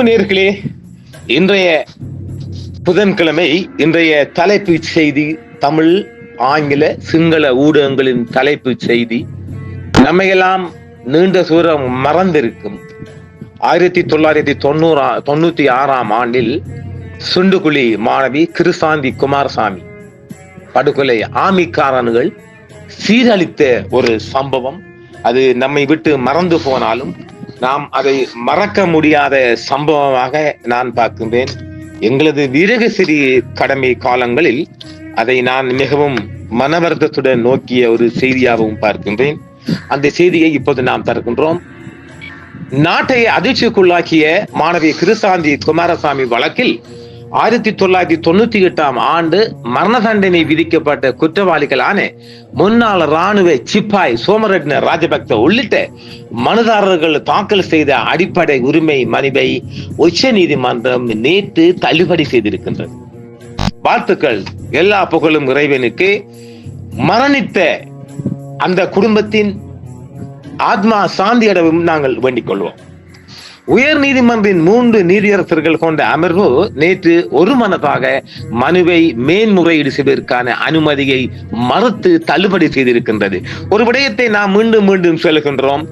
அன்பு நேர்களே இன்றைய புதன்கிழமை இன்றைய தலைப்பு செய்தி தமிழ் ஆங்கில சிங்கள ஊடகங்களின் தலைப்பு செய்தி. நம்மையெல்லாம் நீண்ட தூரம் மறந்திருக்கும். ஆயிரத்தி தொள்ளாயிரத்தி தொண்ணூறா தொண்ணூத்தி ஆறாம் ஆண்டில் சுண்டுகுழி மாணவி கிருசாந்தி குமாரசாமி படுகொலை ஆமிக்காரன்கள் சீரழித்த ஒரு சம்பவம். அது நம்மை விட்டு மறந்து போனாலும் நாம் அதை மறக்க முடியாத சம்பவமாக நான் பார்க்கின்றேன். எங்களது வீரகசிறி கடமை காலங்களில் அதை நான் மிகவும் மனவர்த்தத்துடன் நோக்கிய ஒரு செய்தியாகவும் பார்க்கின்றேன். அந்த செய்தியை இப்போது நாம் தருகின்றோம். நாட்டை அதிர்ச்சிக்குள்ளாக்கிய மாணவி கிருசாந்தி குமாரசாமி வழக்கில் ஆயிரத்தி தொள்ளாயிரத்தி தொண்ணூத்தி எட்டாம் ஆண்டு மரண தண்டனை விதிக்கப்பட்ட குற்றவாளிகளான முன்னாள் ராணுவ சிப்பாய் சோமரட்ன ராஜபக்த உள்ளிட்ட மனுதாரர்கள் தாக்கல் செய்த அடிப்படை உரிமை மனுவை உச்ச நீதிமன்றம் நேற்று தள்ளுபடி செய்திருக்கின்றது. வாழ்த்துக்கள். எல்லா புகழும் இறைவனுக்கு. மரணித்த அந்த குடும்பத்தின் ஆத்மா சாந்தியடவும் நாங்கள் வேண்டிக் கொள்வோம். உயர் நீதிமன்றின் மூன்று நீதியரசர்கள் கொண்ட அமர்வு நேற்று ஒரு மனதாக மனுவை மேன்முறையீடு செய்வதற்கான அனுமதியை மறுத்து தள்ளுபடி செய்திருக்கின்றது. ஒரு விடயத்தை நாம் மீண்டும் மீண்டும் சொல்கின்றோம்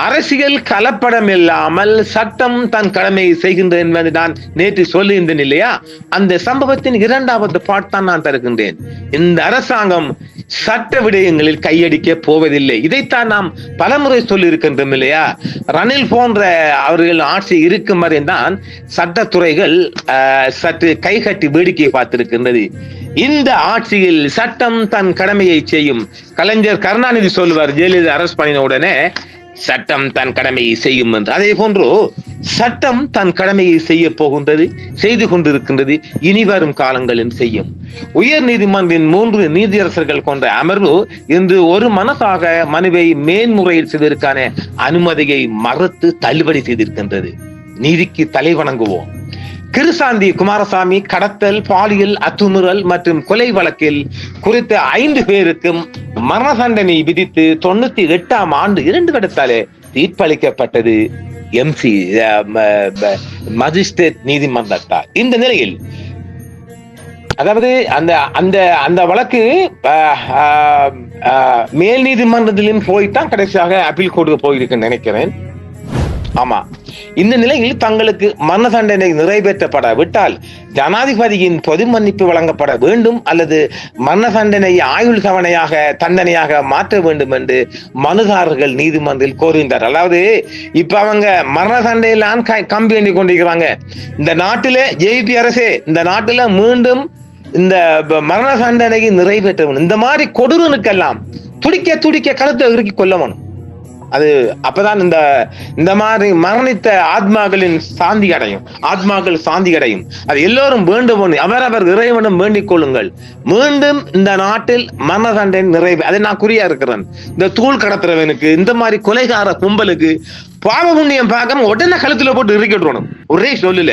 அரசியல் கலப்படம் இல்லாமல் சட்டம் தன் கடமையை செய்கின்றது என்பதை நான் நேற்று சொல்லுகின்றேன் இல்லையா? அந்த சம்பவத்தின் இரண்டாவது பாட்தான் நான் தருகின்றேன். இந்த அரசாங்கம் சட்ட விடயங்களில் கையடிக்க போவதில்லை. இதைத்தான் நாம் பலமுறை சொல்லி இருக்கின்றோம் இல்லையா? ரணில் போன்ற அவர்கள் ஆட்சி இருக்கும் வரை தான் சட்டத்துறைகள் ஆஹ், சற்று கைகட்டி வேடிக்கை பார்த்திருக்கின்றது. இந்த ஆட்சியில் சட்டம் தன் கடமையை செய்யும் கலைஞர் கருணாநிதி சொல்லுவார் ஜெயலலிதா அரசு பண்ணின உடனே சட்டம் தன் கடமையை செய்யும் என்று. அதே போன்று சட்டம் தன் கடமையை செய்ய போகின்றது செய்து கொண்டிருக்கின்றது இனி வரும் காலங்களில் செய்யும். உயர் நீதிமன்றின் மூன்று நீதியரசர்கள் கொண்ட அமர்வு இன்று ஒரு மனதாக மனுவை மேன்முறையில் செய்வதற்கான அனுமதியை மறுத்து தள்ளுபடி செய்திருக்கின்றது. நீதிக்கு தலை வணங்குவோம். கிருசாந்தி குமாரசாமி கடத்தல் பாலியல் அத்துமுறல் மற்றும் கொலை வழக்கில் குறித்த ஐந்து பேருக்கும் மரண தண்டனை விதித்து தொண்ணூத்தி எட்டாம் ஆண்டு இரண்டு கடத்தாலே தீர்ப்பளிக்கப்பட்டது எம்சி மஜிஸ்ட்ரேட் நீதிமன்றத்தால் இந்த நிலையில் அதாவது அந்த அந்த அந்த வழக்கு மேல் நீதிமன்றத்திலும் போய்தான் கடைசியாக அப்பீல் கோர்ட்டுக்கு போயிருக்குன்னு நினைக்கிறேன். ஆமா. இந்த நிலையில் தங்களுக்கு மரண தண்டனை நிறைவேற்றப்படாவிட்டால் ஜனாதிபதியின் பொது மன்னிப்பு வழங்கப்பட வேண்டும் அல்லது மரண தண்டனை ஆயுள் தவணையாக தண்டனையாக மாற்ற வேண்டும் என்று மனுதாரர்கள் நீதிமன்றில் கோருகின்றார். அதாவது இப்ப அவங்க மரண தண்டையிலான் கம்பி எண்ணி கொண்டிருக்கிறாங்க. இந்த நாட்டில ஜேபி அரசே இந்த நாட்டில மீண்டும் இந்த மரண தண்டனையை நிறைவேற்ற இந்த மாதிரி கொடூரனுக்கெல்லாம் துடிக்க துடிக்க கழுத்தை இறுக்கி கொல்லவனும் அது அப்பதான் இந்த இந்த மாதிரி மரணித்த ஆத்மாக்களின் சாந்தி அடையும். ஆத்மாக்கள் சாந்தி அடையும். அது எல்லோரும் வேண்டும் அவரவர் இறைவனும் வேண்டிக் கொள்ளுங்கள். மீண்டும் இந்த நாட்டில் மரண தண்டனை நிறைவு அதை நான் குறியா இருக்கிறேன். இந்த தூள் கடத்துறவனுக்கு இந்த மாதிரி கொலைகார கும்பலுக்கு பாவ புண்ணியம் பார்க்காம உடனே கழுத்துல போட்டு இறுக்கிட்டுறணும். ஒரே சொல்லல.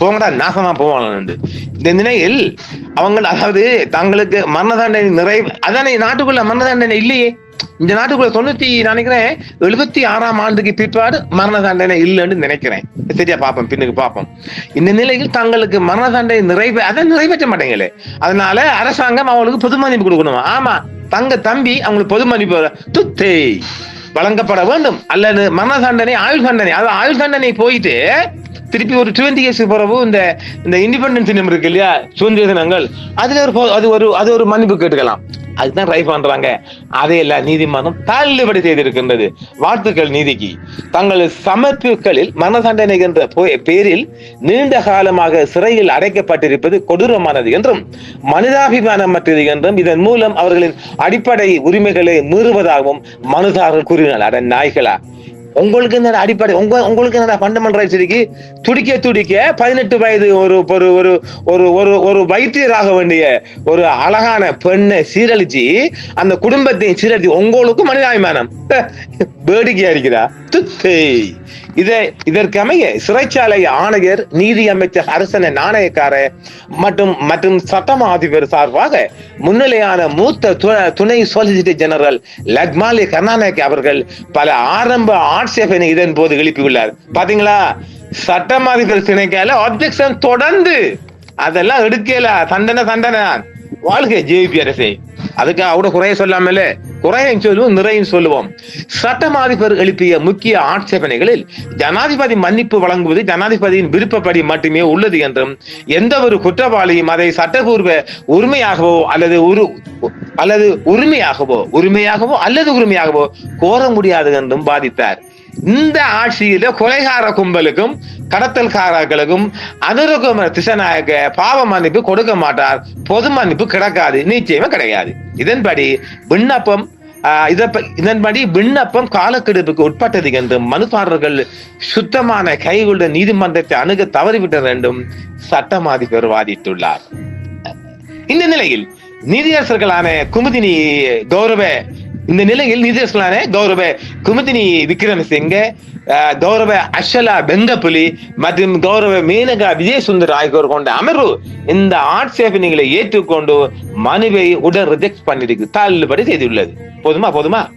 போங்கடா நாசமா போவாங்க இந்த நிலையில் அவங்க அதாவது தங்களுக்கு மரண தண்டனை நிறைவு அதானே நாட்டுக்குள்ள மரண தண்டனை இல்லையே. இந்த நாட்டுக்குள்ள தொண்ணூத்தி நினைக்கிறேன் எழுபத்தி ஆறாம் ஆண்டுக்கு பிற்பாடு மரண தண்டனை இல்லைன்னு நினைக்கிறேன். சரியா பாப்போம் பின்னுக்கு பாப்போம் இந்த நிலையில் தங்களுக்கு மரண தண்டனை நிறைவே அதை நிறைவேற்ற மாட்டேங்களே. அதனால அரசாங்கம் அவங்களுக்கு பொது மன்னிப்பு கொடுக்கணும்? ஆமா. தங்க தம்பி அவங்களுக்கு பொது மன்னிப்பு துத்தே. வழங்கப்பட வேண்டும். அல்லது மரண தண்டனை ஆயுள் தண்டனை. அது ஆயுள் தண்டனை போயிட்டு திருப்பி ஒரு டுவெண்ட்டி இயர்ஸ் பிறகு இந்த இந்த இண்டிபெண்டன்ஸ் தினம் இருக்கு இல்லையா? சுதந்திர தினங்கள். அதுல ஒரு அது ஒரு அது ஒரு மன்னிப்பு கேட்டுக்கலாம். அதுதான் ட்ரை பண்றாங்க. அதையெல்லாம் நீதிமன்றம் தள்ளுபடி செய்திருக்கின்றது. வாழ்த்துக்கள் நீதிக்கு. தங்கள் சமர்ப்புகளில் மனசண்டை தண்டனை பேரில் நீண்ட காலமாக சிறையில் அடைக்கப்பட்டிருப்பது கொடூரமானது என்றும் மனிதாபிமானமற்றது என்றும் இதன் மூலம் அவர்களின் அடிப்படை உரிமைகளை மீறுவதாகவும் மனுதாரர்கள் கூறினார். அட நாய்களா. உங்களுக்கு என்ன அடிப்படை? உங்க உங்களுக்கு என்ன ஃபண்டமெண்டல் ரைட்ஸ் இருக்கு? துடிக்க துடிக்க பதினெட்டு வயது ஒரு ஒரு ஒரு ஒரு ஒரு ஒரு வைத்தியராக வேண்டிய ஒரு அழகான பெண்ணை சீரழிச்சு அந்த குடும்பத்தை சீரழிச்சு உங்களுக்கு மனிதாபிமானம். வேடிக்கையா இருக்கிறா? துத்தை இதை இதற்கமைய சிறைச்சாலை ஆணையர் நீதி அமைச்சர் அரசன நாணயக்கார மற்றும் மற்றும் சட்டமா அதிபர் சார்பாக முன்னிலையான மூத்த து- துணை சொலிசிட்டர் ஜெனரல் லக்மாலி கருணாநாயக் அவர்கள் பல ஆரம்ப ஆட்சேபனை இதன் போது எழுப்பியுள்ளார். பாத்தீங்களா? சட்டமா அதிபர் திணைக்கால அப்ஜெக்ஷன் தொடர்ந்து அதெல்லாம் எடுக்கல. தண்டனை தண்டனை வாழ்க ஜேபி அரசே. அதுக்கு அவட குறைய சொல்லாமல குறையும் சொல்லுவோம் நிறையும் சொல்லுவோம். சட்டமாதிபர் எழுப்பிய முக்கிய ஆட்சேபனைகளில் ஜனாதிபதி மன்னிப்பு வழங்குவது ஜனாதிபதியின் விருப்பப்படி மட்டுமே உள்ளது என்றும் எந்த ஒரு குற்றவாளியும் அதை சட்டபூர்வ உரிமையாகவோ அல்லது உரு அல்லது உரிமையாகவோ உரிமையாகவோ அல்லது உரிமையாகவோ கோர முடியாது என்றும் பாதித்தார் இந்த ஆட்சியில கொலைகார கும்பலுக்கும் கடத்தல்காரர்களுக்கும் அனுரகும திசநாயக பாவ மன்னிப்பு கொடுக்க மாட்டார். பொது மன்னிப்பு கிடைக்காது நிச்சயமா கிடையாது. இதன்படி விண்ணப்பம் இதன்படி விண்ணப்பம் காலக்கெடுப்புக்கு உட்பட்டது என்றும் மனுதாரர்கள் சுத்தமான கைகொண்ட நீதிமன்றத்தை அணுக தவறிவிட்டது என்றும் சட்டமாதிபர் வாதிட்டுள்ளார். இந்த நிலையில் நீதியரசர்களான குமுதினி கௌரவ இந்த நிலையில் நீதியரசர்களான கௌரவ குமுதினி விக்ரமசிங்க கௌரவ அஷலா பெங்கப்புலி மற்றும் கௌரவ மீனகா விஜயசுந்தர் ஆகியோர் கொண்ட அமர்வு இந்த ஆட்சேபனைகளை ஏற்றுக்கொண்டு மனுவை உடன் ரிஜெக்ட் பண்ணிருக்கு. தள்ளுபடி செய்துள்ளது. போதுமா போதுமா?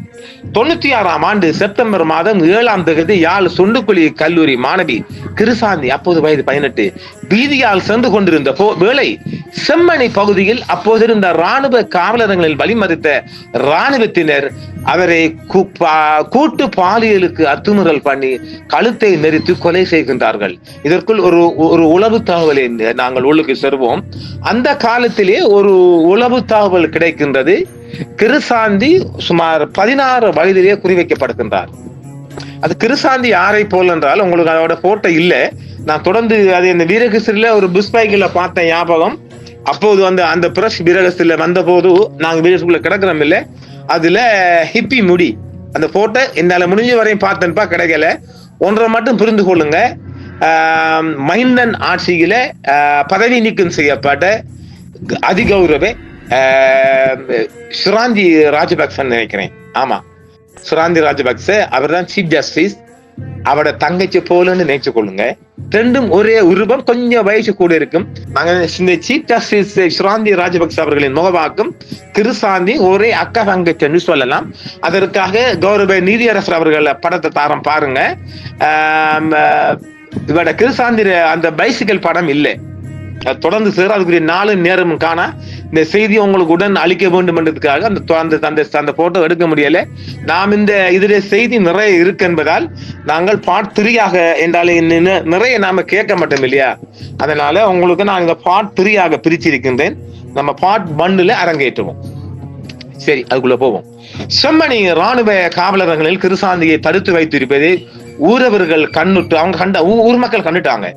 தொண்ணூத்தி ஆறாம் ஆண்டு செப்டம்பர் மாதம் ஏழாம் தேதி யாழ் சுண்டுக்குழி கல்லூரி மாணவி கிருசாந்தி அப்போது வயது பதினெட்டு வீதியால் சென்று கொண்டிருந்த போ வேளை செம்மணி பகுதியில் அப்போதிருந்த ராணுவ காவலரங்களில் வழிமறித்த ராணுவத்தினர் அவரை கூ- பா- கூட்டு பாலியலுக்கு அத்துமுறல் பண்ணி கழுத்தை நெரித்து கொலை செய்கின்றார்கள். இதற்குள் ஒரு ஒரு உளவு தகவலை நாங்கள் உள்ளுக்கு செல்வோம் அந்த காலத்திலே ஒரு உளவு தகவல் கிடைக்கின்றது. கிருசாந்தி சுமார் பதினாறு வயதிலேயே குறிவைக்கப்படுகின்றார். அது கிருசாந்தி யாரை போல் என்றால் உங்களுக்கு அதோட போட்டோ இல்லை. நான் தொடர்ந்து அது இந்த வீரகிருஷ்ணல ஒரு புஷ்பைக்கில் பார்த்த ஞாபகம். அப்போது வந்து அந்த பிரஷ் வீரகஸ்தில வந்த போது நாங்க வீரகுள்ள கிடக்கிறோம் இல்ல. அதுல ஹிப்பி முடி. அந்த போட்டோ என்னால முடிஞ்ச வரையும் பார்த்தேன்ப்பா கிடைக்கல. ஒன்றை மட்டும் புரிந்து கொள்ளுங்க. ஆஹ் மஹிந்தன் ஆட்சியில பதவி நீக்கம் செய்யப்பட்ட அதிகௌரவ சுராந்தி ராஜபக்சன் நினைக்கிறேன். ஆமா. சுராந்தி ராஜபக்ச அவர் தான் சீஃப் ஜஸ்டிஸ் அவட தங்கச்சி போலன்னு நினைச்சு கொள்ளுங்க. ரெண்டும் ஒரே உருவம் கொஞ்சம் வயசு கூட இருக்கும். நாங்க இந்த சீஃப் ஜஸ்டிஸ் சுராந்தி ராஜபக்ச அவர்களின் முகவாக்கும் திருசாந்தி ஒரே அக்கா தங்கச்சின்னு சொல்லலாம். அதற்காக கௌரவ நீதியரசர் அவர்கள் படத்தை தாரம் பாருங்க. இவட கிருசாந்தி அந்த பைசிக்கல் படம் இல்லை. தொடர்ந்து சேர அதுக்குரிய நாலு நேரமும் காண. இந்த செய்தி உங்களுக்கு உடன் அளிக்க வேண்டும் என்றதுக்காக அந்த அந்த அந்த அந்த போட்டோ எடுக்க முடியல. நாம் இந்த இதிலே செய்தி நிறைய இருக்கு என்பதால் நாங்கள் பார்ட் த்ரீயாக என்றாலே நிறைய நாம கேட்க மாட்டோம் இல்லையா? அதனால உங்களுக்கு நான் இந்த பார்ட் த்ரீயாக பிரிச்சிருக்கின்றேன். நம்ம பார்ட் ஒன்னுல அரங்கேற்றுவோம். சரி அதுக்குள்ள போவோம். செம்மணி ராணுவ காவலர்களில் கிருசாந்தியை தடுத்து வைத்திருப்பது ஊரவர்கள் கண்ணுட்டு அவங்க கண்ட ஊ- ஊர் மக்கள் கண்டுட்டாங்க.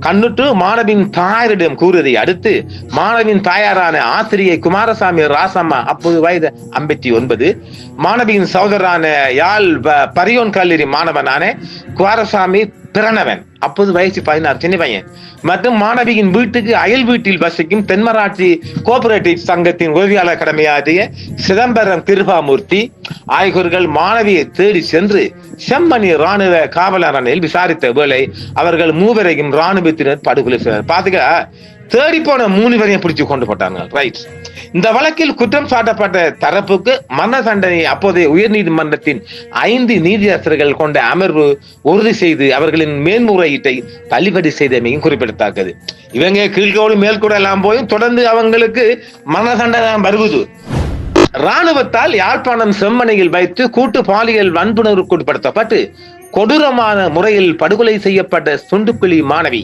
கண்ணுட்டு மாணவின் தாயாரிடம் கூறுவதை அடுத்து மாணவின் தாயாரான ஆசிரியை குமாரசாமி ராசம்மா அப்போது வயது ஐம்பத்தி ஒன்பது மாணவியின் சகோதரரான யாழ் ப- பரியோன் கல்லூரி மாணவனான குமாரசாமி பிரணவன் அப்போது வயசு பதினாறு சின்ன பையன். மற்றும் மாணவியின் வீட்டுக்கு அயல் வீட்டில் வசிக்கும் தென்மராட்சி கோஆபரேட்டிவ் சங்கத்தின் உதவியாளர் கடமையாற்றிய சிதம்பரம் திருபாமூர்த்தி ஆகியோர்கள் மாணவியை தேடி சென்று செம்மணி ராணுவ காவலர் அணையில் விசாரித்த வேளை அவர்கள் மூவரையும் ராணுவத்தினர் படுகொலை செய்தனர். பாத்துக்க தேடி போன மூணு பேரையும் பிடிச்சு கொண்டு போட்டாங்க. ரைட் இந்த வழக்கில் குற்றம் சாட்டப்பட்ட தரப்புக்கு மரண தண்டனை அப்போதைய உயர்நீதிமன்றத்தின் ஐந்து நீதியரசர்கள் கொண்ட அமர்வு உறுதி செய்து அவர்களின் மேன்முறையீட்டை தள்ளுபடி செய்தமையும் குறிப்பிடத்தக்கது. இவங்க கீழ்கோடு மேல்கூட எல்லாம் போயும் தொடர்ந்து அவங்களுக்கு மரண தண்டனை வருவது ராணுவத்தால் யாழ்ப்பாணம் செம்மனையில் வைத்து கூட்டு பாலியல் வன்புணர்வுக்கு உட்படுத்தப்பட்டு கொடூரமான முறையில் படுகொலை செய்யப்பட்ட சுண்டுக்குழி மாணவி.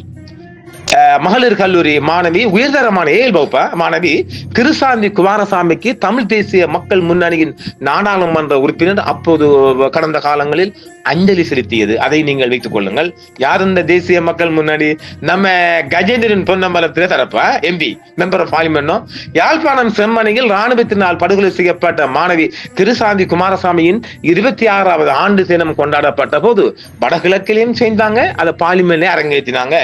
மகளிர் கல்லூரி மாணவி உயர்தரமான ஏழ் வகுப்பா? மாணவி திருசாந்தி குமாரசாமிக்கு தமிழ் தேசிய மக்கள் முன்னணியின் நாடாளுமன்ற உறுப்பினர் அப்போது கடந்த காலங்களில் அஞ்சலி செலுத்தியது. அதை நீங்கள் வைத்துக் கொள்ளுங்கள். யார் இந்த தேசிய மக்கள் முன்னணி? நம்ம கஜேந்திரன் பொன்னம்பலத்திலே தரப்பா? எம்பி மெம்பர் ஆஃப் பார்லிமெண்டும் யாழ்ப்பாணம் செம்மணியில் ராணுவத்தினால் படுகொலை செய்யப்பட்ட மாணவி திருசாந்தி குமாரசாமியின் இருபத்தி ஆறாவது ஆண்டு தினம் கொண்டாடப்பட்ட போது வடகிழக்கிலையும் செய்தாங்க அதை பார்லிமெண்ட்லேயே அரங்கேற்றினாங்க.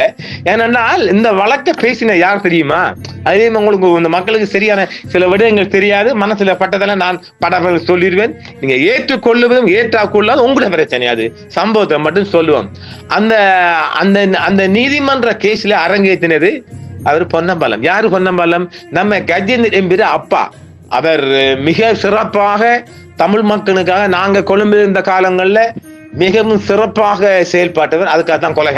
ஏனென்றால் ஆனால் இந்த வழக்க பேசின யார் தெரியுமா? அதே உங்களுக்கு இந்த மக்களுக்கு சரியான சில விடயங்கள் தெரியாது. மனசுல பட்டதெல்லாம் நான் பட சொல்லிடுவேன். நீங்க ஏற்றுக்கொள்ளுவதும் ஏற்றாக்கொள்ளாது உங்களுடைய பிரச்சனை அது. சம்பவத்தை மட்டும் சொல்லுவோம். அந்த அந்த அந்த நீதிமன்ற கேஸ்ல அரங்கேற்றினது அவர் பொன்னம்பலம். யாரு பொன்னம்பலம்? நம்ம கஜேந்திர எம்பிர அப்பா. அவர் மிக சிறப்பாக தமிழ் மக்களுக்காக நாங்க கொழும்பு இருந்த காலங்கள்ல மிகவும் சிறப்பாக செயல்பாட்டவர். அதுக்காக தான் கொலை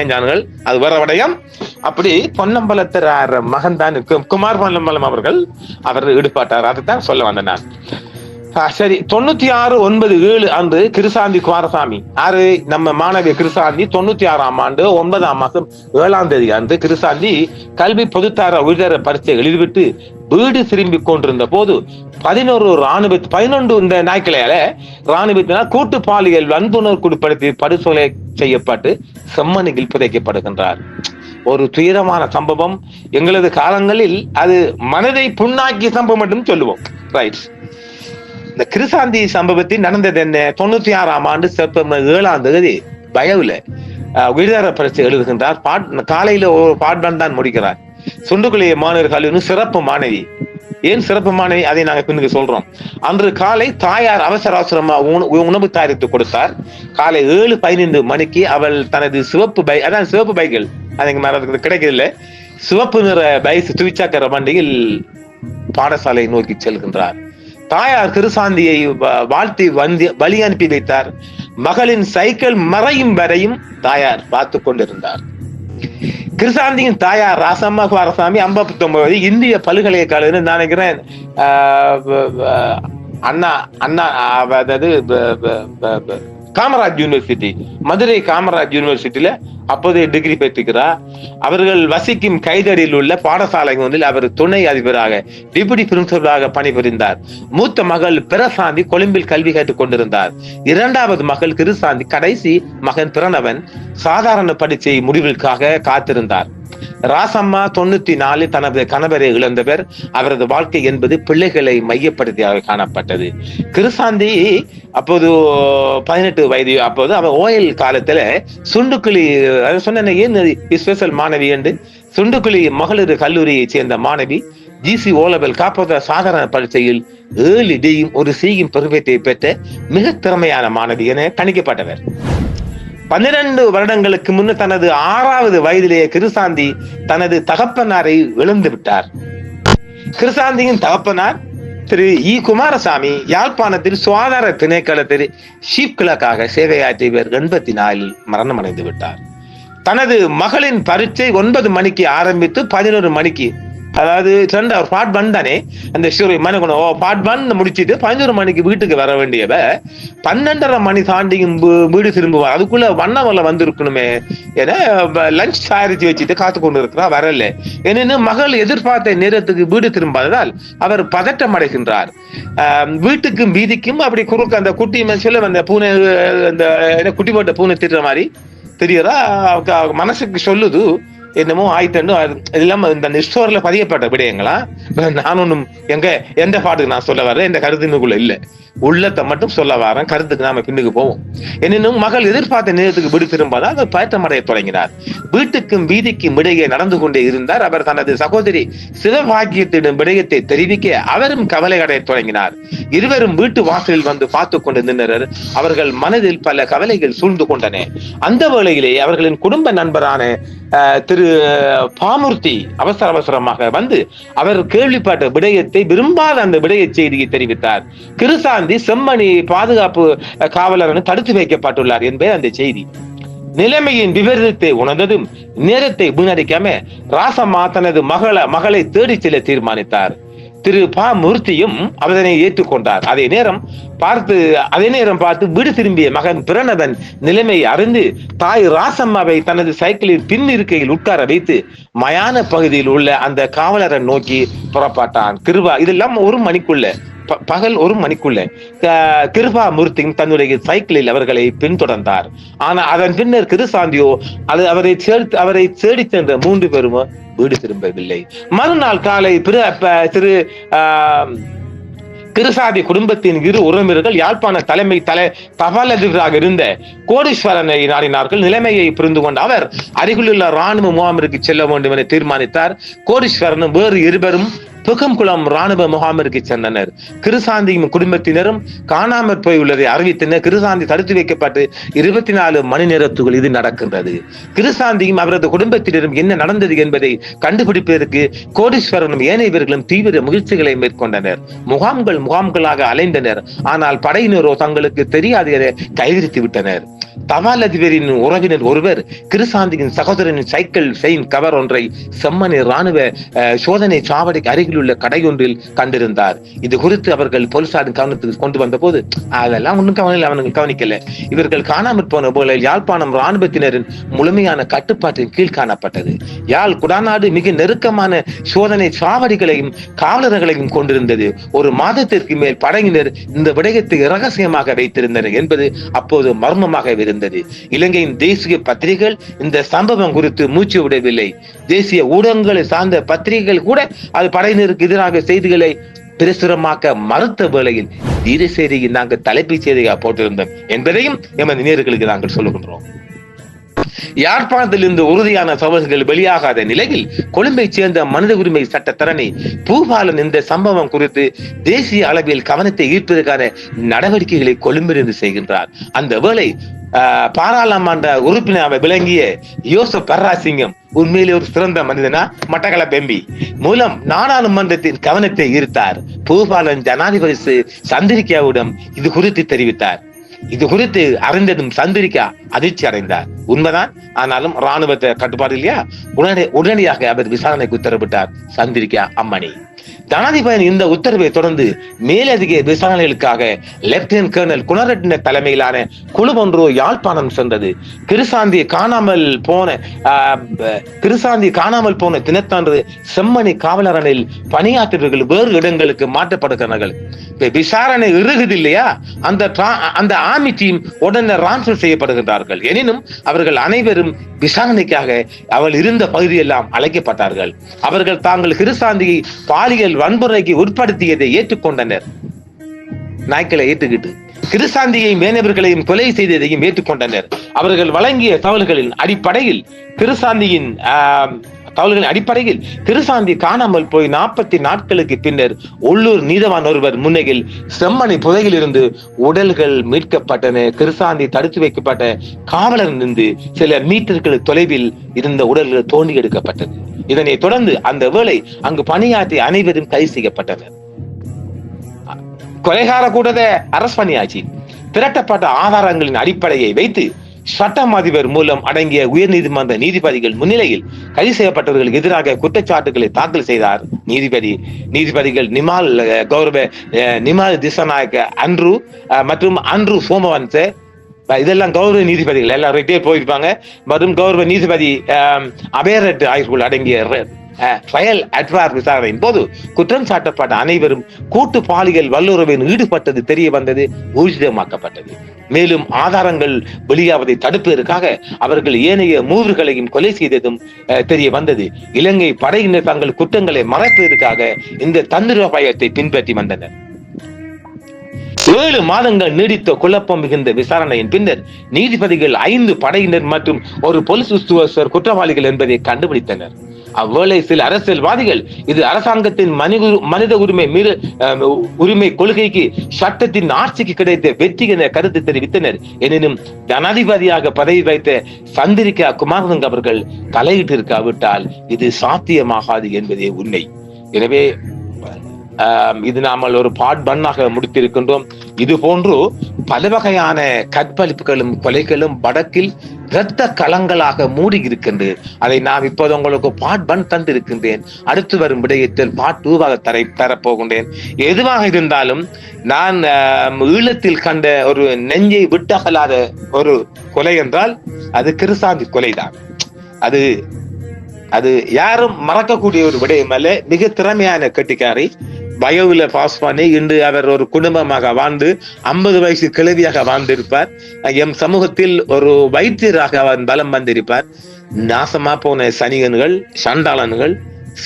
அது வேற விடயம் அப்படி பொன்னம்பலத்தர் மகன் தான் குமார் பொன்னம்பலம் அவர்கள். அவர் ஈடுபட்டார். அதுதான் சொல்ல வந்தேன் நான். சரி. தொண்ணூத்தி ஆறு ஒன்பது ஏழு அன்று கிருசாந்தி குமாரசாமி. ஆறு நம்ம மாணவி கிருசாந்தி தொண்ணூத்தி ஆறாம் ஆண்டு ஒன்பதாம் மாசம் ஏழாம் தேதி அன்று கிருசாந்தி கல்வி பொதுத்தார உயர்தர பரீட்சை எழுதிவிட்டு வீடு திரும்பி கொண்டிருந்த போது பதினோரு ராணுவ பதினொன்று இந்த நாட்களையால ராணுவத்தினால் கூட்டு பாலியல் வன்புணர் குடிப்படுத்தி படுகொலை செய்யப்பட்டு செம்மணியில் புதைக்கப்படுகின்றார். ஒரு துயரமான சம்பவம். எங்களது காலங்களில் அது மனதை புண்ணாக்கிய சம்பவம் என்றும் சொல்லுவோம். ரைட் இந்த கிருசாந்தி சம்பவத்தில் நடந்தது என்ன? தொண்ணூத்தி ஆறாம் ஆண்டு செப்டம்பர் ஏழாம் தேதி பயவுல உயர்தர பரிசு எழுதுகின்றார். பாட் காலையில ஒரு பாட்பான் தான் முடிக்கிறார். சுண்டுக்குழிய மாணவர் கல்லூரி சிறப்பு மாணவி. ஏன் சிறப்பு மாணவி? அதை நாங்க பின்னுக்கு சொல்றோம். அன்று காலை தாயார் அவசர அவசரமா உண- உணவு தயாரித்து கொடுத்தார். காலை ஏழு பதினைந்து மணிக்கு அவள் தனது சிவப்பு பை அதான் சிவப்பு பைகள். அது மேல கிடைக்கல சிவப்பு நிற பைஸ் துவிச்சாக்கர வண்டியில் பாடசாலை நோக்கி செல்கின்றார். தாயார் திருசாந்தியை வ- வாழ்த்தி வந்து வழி அனுப்பி வைத்தார். மகளின் சைக்கிள் மறையும் வரையும் தாயார் பார்த்து கொண்டிருந்தார். கிருசாந்தியின் தாயார் ராசம்மா குமாரசாமி ஐம்பத்தி ஒன்பது இந்திய பல்கலைக்கழகம் நான் நினைக்கிறேன் ஆஹ் அண்ணா அண்ணா அதாவது காமராஜ் யூனிவர்சிட்டி மதுரை காமராஜ் யூனிவர்சிட்டியில அப்போதைய டிகிரி பெற்றுக்கிறார் அவர்கள் வசிக்கும் கைதடியில் உள்ள பாடசாலை ஒன்றில் அவர் துணை அதிபராக டிப்யூட்டி பிரின்சிபலாக பணிபுரிந்தார். மூத்த மகள் பிரசாந்தி கொழும்பில் கல்வி கேட்டுக் கொண்டிருந்தார். இரண்டாவது மகள் கிருசாந்தி கடைசி மகன் பிரணவன் சாதாரண பரீட்சை முடிவிற்காக காத்திருந்தார். ராசம்மா தொண்ணூத்தி நாலு தனது கணவரை இழந்தவர். அவரது வாழ்க்கை என்பது பிள்ளைகளை மையப்படுத்தியாக காணப்பட்டது. கிருசாந்தி அப்போது பதினெட்டு வயது அப்போது அவன் ஓயல் காலத்துல சுண்டுக்குழி அது சொன்ன ஏன் ஸ்பெஷல் மாணவி என்று? சுண்டுக்குழி மகளிர் கல்லூரியைச் சேர்ந்த மாணவி ஜிசி ஓலவல் காப்போத சாதாரண பரீட்சையில் ஏழு டியும் ஒரு சியும் பெருமைத்தை பெற்ற மிக திறமையான மாணவி என கணிக்கப்பட்டவர். பன்னிரண்டு வருடங்களுக்கு முன்னர் தனது ஆறாவது வயதிலேயே கிருசாந்தி தனது தகப்பனாரை இழந்து விட்டார். கிருசாந்தியின் தகப்பனார் திரு இ. குமாரசாமி யாழ்ப்பாணத்தில் சுகாதார திணைக்களத்தில் ஷீப் கிழக்காக சேவையாற்றியவர் எண்பத்தி நாலில் மரணம் அடைந்து விட்டார். தனது மகளின் பரீட்சை ஒன்பது மணிக்கு ஆரம்பித்து பதினோரு மணிக்கு அதாவது சண்டை அவர் பார்ட் ஒன் தானே. அந்த ஸ்டோரி மனக்குணம் ஓ பார்ட் ஒன் முடிச்சிட்டு பதினோரு மணிக்கு வீட்டுக்கு வர வேண்டியவ பன்னெண்டரை மணி தாண்டியும் வீடு திரும்புவார் அதுக்குள்ள வண்ணவல்ல வந்திருக்கணுமே ஏன்னா லஞ்ச் தயாரிச்சு வச்சுட்டு காத்து கொண்டு இருக்கிறா வரல எனினும் மகள் எதிர்பார்த்த நேரத்துக்கு வீடு திரும்பாததால் அவர் பதட்டம் அடைகின்றார். வீட்டுக்கும் வீதிக்கும் அப்படி குறுக்க அந்த குட்டி மனுஷில அந்த பூனை அந்த என்ன குட்டி போட்ட பூனை திட்டுற மாதிரி தெரியறா மனசுக்கு சொல்லுது. என்னமோ ஆயிட்டன்னு அது இது இல்லாம இந்த நிஸ்டோர்ல பதியப்பட்ட விடயங்களா? நான் ஒண்ணும் எங்க எந்த பாட்டுக்கு நான் சொல்ல வரேன் இந்த கருத்துக்குள்ள இல்ல. உள்ளத்தை மட்டும் சொல்ல வரேன் கருத்துக்கு நாம பின்னுக்கு போவோம். எனினும் மகள் எதிர்பார்த்த நேரத்துக்கு வீடு திரும்பாதான் அவர் பயற்றமடைய தொடங்கினார். வீட்டுக்கும் வீதிக்கும் இடையே நடந்து கொண்டே இருந்தார். அவர் தனது சகோதரி சிவபாக்கியத்திடம் விடயத்தை தெரிவிக்க அவரும் கவலை அடைய தொடங்கினார். இருவரும் வீட்டு வாசலில் வந்து பார்த்து கொண்டு நின்றனர். அவர்கள் மனதில் பல கவலைகள் சூழ்ந்து கொண்டன. அந்த வேளையிலே அவர்களின் குடும்ப நண்பரான திரு திரு பாமூர்த்தி அவசர அவசரமாக வந்து அவர் கேள்விப்பட்ட விடயத்தை விரும்பாத அந்த விடய செய்தியை தெரிவித்தார். கிருசாந்தி செம்மணி பாதுகாப்பு காவலர் தடுத்து வைக்கப்பட்டுள்ளார் என்பது அந்த செய்தி. நிலைமையின் விபரீதத்தை உணர்ந்ததும் நேரத்தை வீணடிக்காம ராசமா தனது மகள மகளை தேடி செல்ல தீர்மானித்தார். திரு பா மூர்த்தியும் அதனை ஏற்றுக்கொண்டார் அதே நேரம் பார்த்து அதே நேரம் பார்த்து வீடு திரும்பிய மகன் பிரணவன் நிலைமை அறிந்து தாய் ராசம்மாவை தனது சைக்கிளில் பின் இருக்கையில் உட்கார வைத்து மயான பகுதியில் உள்ள அந்த காவலரை நோக்கி புறப்பட்டான். கிருபா இதெல்லாம் ஒரு மணிக்குள்ள ப- பகல் ஒரு மணிக்குள்ள. கிருபா மூர்த்தியும் தன்னுடைய சைக்கிளில் அவர்களை பின்தொடர்ந்தார். ஆனால் அதன் பின்னர் கிருசாந்தியோ அது அவரை சேர்த்து அவரை தேடிச் சென்ற மூன்று பேரும் வீடு திரும்பவில்லை. மறுநாள் காலை பிற திரு ஆஹ், கிருசாதி குடும்பத்தின் இரு உறவினர்கள் யாழ்ப்பாண தலைமை தலை தபால் அதிபராக இருந்த கோடீஸ்வரனை நாடினார்கள். நிலைமையை புரிந்து கொண்ட அவர் அருகிலுள்ள ராணுவ முகாமிற்கு செல்ல வேண்டும் என தீர்மானித்தார். கோடீஸ்வரனும் வேறு இருவரும் துகம்குளம் ராணுவ முகாமிற்கு சென்றனர். கிருசாந்தியும் குடும்பத்தினரும் காணாமற் போய் உள்ளதை அறிவித்தனர். கிருசாந்தி தடுத்து வைக்கப்பட்டு இருபத்தி நாலு மணி நேரத்துக்குள் இது நடக்கின்றது. கிருசாந்தியும் அவரது குடும்பத்தினரும் என்ன நடந்தது என்பதை கண்டுபிடிப்பதற்கு கோடீஸ்வரனும் ஏனையவர்களும் தீவிர முயற்சிகளை மேற்கொண்டனர். முகாம்கள் முகாம்களாக அலைந்தனர். ஆனால் படையினரோ தங்களுக்கு தெரியாது என கைவிரித்து விட்டனர். தபால் அதிபரின் உறவினர் ஒருவர் கிருசாந்தியின் சகோதரனின் சைக்கிள் செயின் கவர் ஒன்றை செம்மனை ராணுவ சோதனை சாவடிக்கு அருகில் அருகில் உள்ள கடை ஒன்றில் கண்டிருந்தார். இது குறித்து அவர்கள் போலீசாரின் கவனத்துக்கு கொண்டு வந்த போது அதெல்லாம் ஒன்றும் கவனில் அவனுக்கு கவனிக்கல. இவர்கள் காணாமற் போன போல யாழ்ப்பாணம் ராணுவத்தினரின் முழுமையான கட்டுப்பாட்டின் கீழ் காணப்பட்டது. யாழ் குடாநாடு மிக நெருக்கமான சோதனை சாவடிகளையும் காவலர்களையும் கொண்டிருந்தது. ஒரு மாதத்திற்கு மேல் படையினர் இந்த விடயத்தை இரகசியமாக வைத்திருந்தனர் என்பது அப்போது மர்மமாக இருந்தது. இலங்கையின் தேசிய பத்திரிகைகள் இந்த சம்பவம் குறித்து மூச்சு விடவில்லை. தேசிய ஊடகங்களை சார்ந்த பத்திரிகைகள் கூட அது படையினர் படையினருக்கு எதிராக செய்திகளை பிரசுரமாக்க மறுத்த வேளையில் தீர செய்தியை நாங்கள் தலைப்புச் செய்தியாக போட்டிருந்தோம் என்பதையும் எமது நேர்களுக்கு நாங்கள் சொல்லுகின்றோம். யாழ்ப்பாணத்திலிருந்து உறுதியான தகவல்கள் வெளியாகாத நிலையில் கொழும்பை சேர்ந்த மனித உரிமை சட்டத்தரணி பூபாலன் இந்த சம்பவம் குறித்து தேசிய அளவில் கவனத்தை ஈர்ப்பதற்கான நடவடிக்கைகளை கொழும்பிலிருந்து செய்கின்றார். அந்த வேளை ஆஹ், பாராளுமன்ற உறுப்பினர் விளங்கிய யோசப் பர்ராசிங்கம் உண்மையிலே ஒரு சிறந்த மனிதனா? மட்டக்கள பெம்பி. மூலம் நாடாளுமன்றத்தின் கவனத்தை ஈர்த்தார். பூபாலன் ஜனாதிபதி ச- சந்திரிகாவிடம் இது குறித்து தெரிவித்தார். இது குறித்து அறிந்ததும் சந்திரிகா அதிர்ச்சி அடைந்தார். உண்மைதான்? ஆனாலும் ராணுவத்தை கட்டுப்பாடு இல்லையா? உடனே உடனடியாக அவர் விசாரணைக்கு உத்தரவிட்டார் சந்திரிகா அம்மணி. ஜனாதிபதியின் இந்த உத்தரவை தொடர்ந்து மேலதிக விசாரணைகளுக்காக லெப்டினன்ட் கர்னல் குணரட்ன தலைமையிலான குழு ஒன்று யாழ்ப்பாணம் சென்றது. கிருசாந்தி காணாமல் போன கிருசாந்தி காணாமல் போன தினத்தன்று செம்மணி காவலரணில் பணியாற்றுவர்கள் வேறு இடங்களுக்கு மாற்றப்படுகிறார்கள். விசாரணை இறுகுது இல்லையா? அந்த அந்த ஆர்மி டீம் உடனே ரான்சல் செய்யப்படுகின்றார்கள். எனினும் அவர்கள் அனைவரும் விசாரணைக்காக அவள் இருந்த பகுதியெல்லாம் அழைக்கப்பட்டார்கள். அவர்கள் தாங்கள் கிருசாந்தியை பாலியல் வன்முறைக்கு உட்படுத்தியதை ஏற்றுக்கொண்டனர். நாய்க்களை ஏற்றுக்கிட்டு கிருசாந்தியை மேனவர்களையும் கொலை செய்ததையும் ஏற்றுக்கொண்டனர். அவர்கள் வழங்கிய தகவல்களின் அடிப்படையில் கிருசாந்தியின் தகவல்களின் அடிப்படையில் திருசாந்தி காணாமல் போய் நாற்பத்தி நாட்களுக்கு பின்னர் உள்ளூர் நீதவான் ஒருவர் முன்னையில் செம்மணி புதையில் இருந்து உடல்கள் மீட்கப்பட்டன. திருசாந்தி தடுத்து வைக்கப்பட்ட காவலர் இருந்து சில மீட்டர்கள் தொலைவில் இருந்த உடல்கள் தோண்டி எடுக்கப்பட்டது. இதனை தொடர்ந்து அந்த வேளை அங்கு பணியாற்றிய அனைவரும் கைது செய்யப்பட்டனர். கொலைகார கூட்டத்தை அரசு பணியாச்சு திரட்டப்பட்ட ஆதாரங்களின் அடிப்படையை வைத்து சட்டம் அதிபர் மூலம் அடங்கிய உயர்நீதிமன்ற நீதிபதிகள் முன்னிலையில் கைது செய்யப்பட்டவர்களுக்கு எதிராக குற்றச்சாட்டுகளை தாக்கல் செய்தார் நீதிபதி. நீதிபதிகள் நிமால் கௌரவ அஹ், நிமால் திசநாயக்க அன்று மற்றும் அன்று சோமவன்ச இதெல்லாம் கௌரவ நீதிபதிகள் எல்லாம் ரிட்டையர் போயிருப்பாங்க. மற்றும் கௌரவ நீதிபதி அஹ், அபேரட் ஆய்வுகள் அடங்கிய ரெ- அட்வார் விசாரணையின் போது குற்றம் சாட்டப்பட்ட அனைவரும் கூட்டு பாலியல் வல்லுறவில் ஈடுபட்டது தெரிய வந்தது ஊர்ஜிதமாக்கப்பட்டது. மேலும் ஆதாரங்கள் வெளியாவதை தடுப்பதற்காக அவர்கள் ஏனைய மூவர்களையும் கொலை செய்ததும் தெரிய வந்தது. இலங்கை படையினர் தங்கள் குற்றங்களை மறைப்பதற்காக இந்த தந்திரோபாயத்தை பின்பற்றி வந்தனர். ஏழு மாதங்கள் நீடித்த குழப்பம் மிகுந்த விசாரணையின் பின்னர் நீதிபதிகள் ஐந்து படையினர் மற்றும் ஒரு போலீஸ் குற்றவாளிகள் என்பதை கண்டுபிடித்தனர். அவ்வேளை சில அரசியல்வாதிகள் இது அரசாங்கத்தின் மனித மனித உரிமை மீறு உரிமை கொள்கைக்கு சட்டத்தின் ஆட்சிக்கு கிடைத்த வெற்றி என கருத்து தெரிவித்தனர். எனினும் ஜனாதிபதியாக பதவி வைத்த சந்திரிகா குமாரதுங்க அவர்கள் தலையிட்டிருக்காவிட்டால் இது சாத்தியமாகாது என்பதே உண்மை. எனவே இது நாமல் ஒரு பாட் பண்ணாக முடித்திருக்கின்றோம். இது போன்று பல வகையான கற்பழிப்புகளும் கொலைகளும் வடக்கில் இரத்த களங்களாக மூடி இருக்கின்றது அதை நான் இப்போது உங்களுக்கு பாட் பன் தந்திருக்கின்றேன். அடுத்து வரும் விடயத்தில் பாட் டூவாக தரை தரப்போகின்றேன். எதுவாக இருந்தாலும் நான் ஈழத்தில் கண்ட ஒரு நெஞ்சை விட்டகலாத ஒரு கொலை என்றால் அது கிருசாந்தி கொலைதான். அது அது யாரும் மறக்கக்கூடிய ஒரு விடயம் அல்ல. மிக திறமையான கட்டிக்காரி. பயோவில பாஸ் பண்ணி இன்று அவர் ஒரு குடும்பமாக வாழ்ந்து ஐம்பது வயசு கிழவியாக வாழ்ந்திருப்பார். எம் சமூகத்தில் ஒரு வைத்தியராக அவர் பலம் வந்திருப்பார். நாசமா போன சனிகன்கள் சண்டாளன்கள்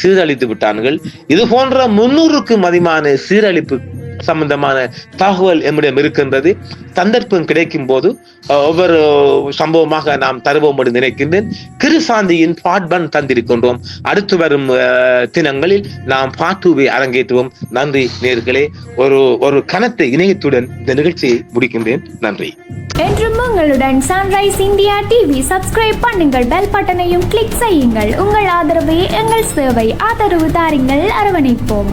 சீரழித்து விட்டார்கள் இது போன்ற முன்னூறுக்கும் அதிகமான சீரழிப்பு சம்பந்தமான தகவல் நம்மிடம் இருக்கின்றது. சந்தர்ப்பம் கிடைக்கும் போது ஒவ்வொரு சம்பவமாக நாம் தருவோம் என்று நினைக்கின்றேன். கிருசாந்தியின் பாட்பன் தந்திருக்கின்றோம். அடுத்து வரும் தினங்களில் நாம் பாட்டுவை அரங்கேற்றுவோம். நன்றி நேர்களே. ஒரு ஒரு கனத்த இணையத்துடன் இந்த நிகழ்ச்சியை முடிக்கின்றேன். நன்றி. என்றும் உங்களுடன் சன்ரைஸ் இந்தியா டிவி சப்ஸ்கிரைப் பண்ணுங்கள். பெல் பட்டனையும் கிளிக் செய்யுங்கள். உங்கள் ஆதரவே எங்கள் சேவை ஆதரவு தாருங்கள். அரவணைப்போம்.